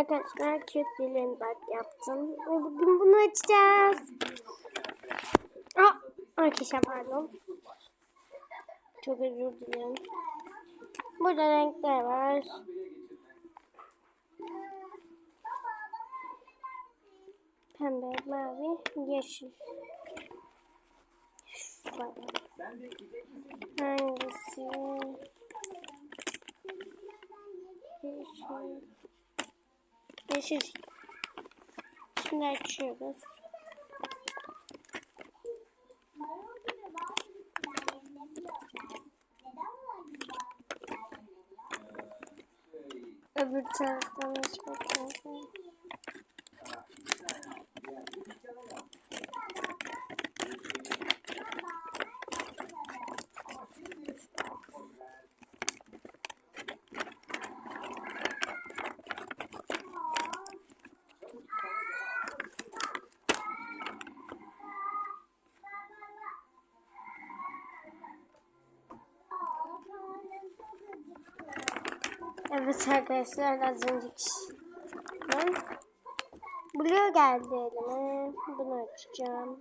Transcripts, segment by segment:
Arkadaşlar cute bir lembat yaptım. Bugün bunu açacağız. Aa, arkadaşlar pardon. Çok özür dilerim. Burada renkler var. Pembe, mavi, yeşil. Hangisi? Yeşil. Yeşil. Şimdi açıyoruz. Öbür taraftan aç bakalım. Evet arkadaşlar az önceki ben Blue geldi elime. Bunu açacağım.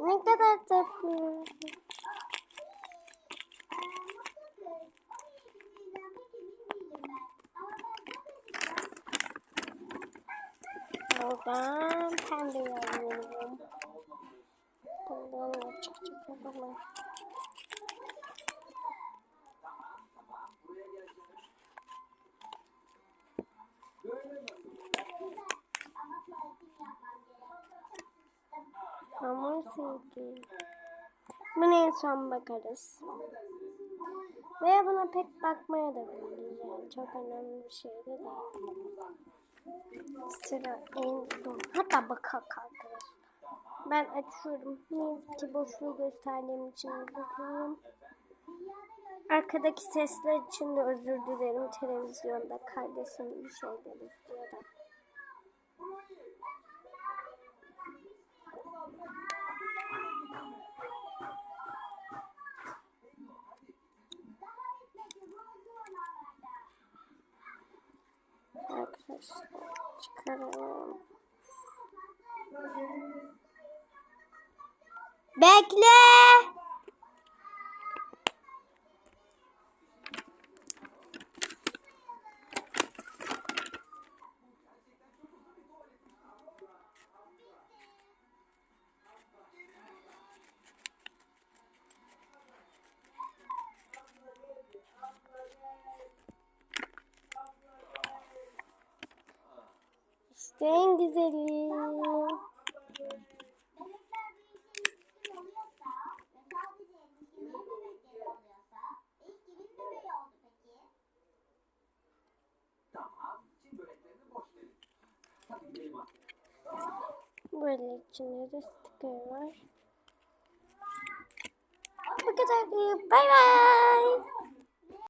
Ne kadar tatlı. Buradan pembe alıyorum. Buradan da çıkacak bakalım. Hamur silgi. Buna en son bakarız. Veya buna pek bakmaya da biliriz yani. Çok önemli bir şey de değil. Sıra en son. Hatta bakak arkadaşlar. Ben açıyorum. Neyse ki boşluğu gösterdiğim için dilerim. Arkadaki sesler için de özür dilerim. Televizyonda kardeşim bir şeyler izliyor da. Arkadaşlar çıkaralım. Bekle. En güzeli. Böyle içinde de sticker var. Bu kadar. Bay bay.